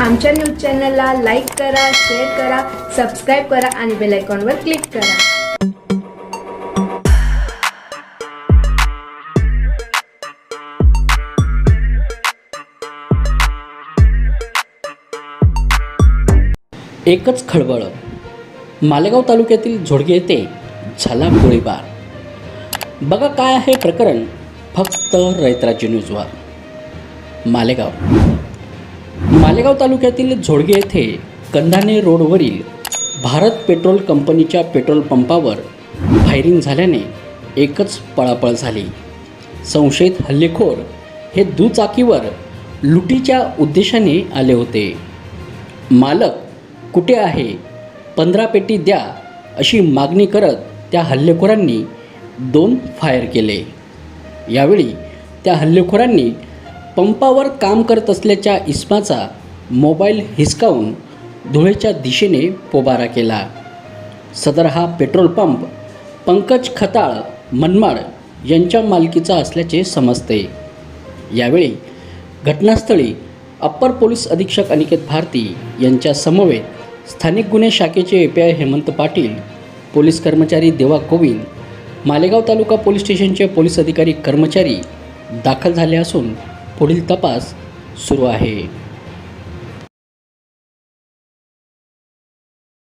आमच्या न्यूज चॅनलला लाईक करा शेअर करा सबस्क्राईब करा आणि बेल आयकॉनवर क्लिक करा. एकच खळबळ. मालेगाव तालुक्यातील झोडगे येथे झाला गोळीबार. बघा काय आहे प्रकरण. फक्त रयतराज्य न्यूजवर. मालेगाव. मालेगाव तालुक्यातील झोडगे येथे कंधाने रोडवरील भारत पेट्रोल कंपनीच्या पेट्रोल पंपावर फायरिंग झाल्याने एकच पळापळ झाली. संशयित हल्लेखोर हे दुचाकीवर लुटीच्या उद्देशाने आले होते. मालक कुठे आहे? पंधरा पेटी द्या अशी मागणी करत त्या हल्लेखोरांनी दोन फायर केले. यावेळी त्या हल्लेखोरांनी पंपावर काम करत असल्याच्या इस्माचा मोबाईल हिसकावून धुळेच्या दिशेने पोबारा केला. सदर हा पेट्रोल पंप पंकज खताळ मनमाड यांच्या मालकीचा असल्याचे समजते. यावेळी घटनास्थळी अप्पर पोलीस अधीक्षक अनिकेत भारती यांच्या समवेत स्थानिक गुन्हे शाखेचे A P I Hemant Patil police कर्मचारी देवा कोविंद मालेगाव तालुका पोलीस स्टेशनचे पोलीस अधिकारी कर्मचारी दाखल झाले असून पुढील तपास सुरू आहे.